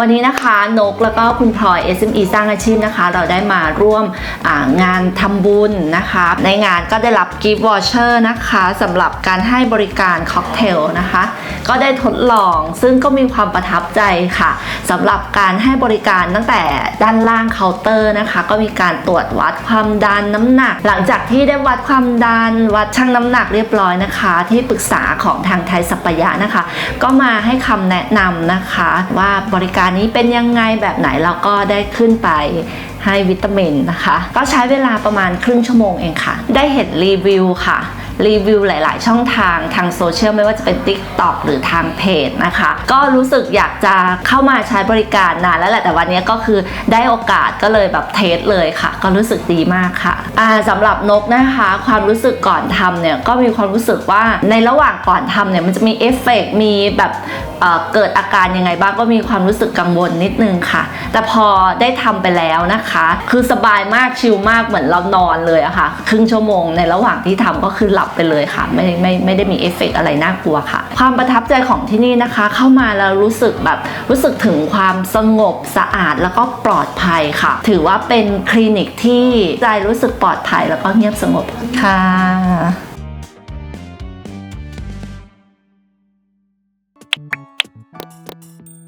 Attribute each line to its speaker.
Speaker 1: วันนี้นะคะนกแล้วก็คุณพลอย SME สร้างอาชีพนะคะ เราได้มาร่วมงานทำบุญนะคะ ในงานก็ได้รับกิฟต์วอเชอร์นะคะสำหรับการให้บริการค็อกเทลนะคะ ก็ได้ทดลองซึ่งก็มีความประทับใจค่ะสำหรับการให้บริการตั้งแต่ด้านล่างเคาน์เตอร์นะคะ ก็มีการตรวจวัดความดันน้ำหนัก หลังจากที่ได้วัดความดัน วัดชั่งน้ำหนักเรียบร้อยนะคะ ที่ปรึกษาของทางไทยสัปยะนะคะ ก็มาให้คำแนะนำนะคะว่าบริการนี้เป็นยังไงแบบไหนเราก็ได้ขึ้นไปให้วิตามินนะคะ ก็ใช้เวลาประมาณครึ่งชั่วโมงเองค่ะ ได้เห็นรีวิวค่ะรีวิวหลาย ๆ ช่องทางทางโซเชียลไม่ว่าจะเป็น TikTok หรือทางเพจนะคะ ก็รู้สึกอยากจะเข้ามาใช้บริการนานแล้วแหละ แต่วันนี้ก็คือได้โอกาสก็เลยแบบเทสเลยค่ะ ก็รู้สึกดีมากค่ะอ่าสำหรับนกนะคะ ความรู้สึกก่อนทำเนี่ย ก็มีความรู้สึกว่าในระหว่างก่อนทำเนี่ยมันจะมีเอฟเฟกต์มีแบบเกิดอาการยังไงบ้างก็มีความรู้สึกกังวลนิดนึงค่ะ แต่พอได้ทำไปแล้วนะคะ คือสบายมากชิลมากเหมือนเรานอนเลยอะค่ะ ครึ่งชั่วโมงในระหว่างที่ทำก็คือหลับไปเลยค่ะ ไม่ไม่ไม่ได้มีเอฟเฟกต์อะไรน่ากลัวค่ะ ความประทับใจของที่นี่นะคะ เข้ามาแล้วรู้สึกแบบรู้สึกถึงความสงบสะอาดแล้วก็ปลอดภัยค่ะ ถือว่าเป็นคลินิกที่ใจรู้สึกปลอดภัยแล้วก็เงียบสงบค่ะ あっ!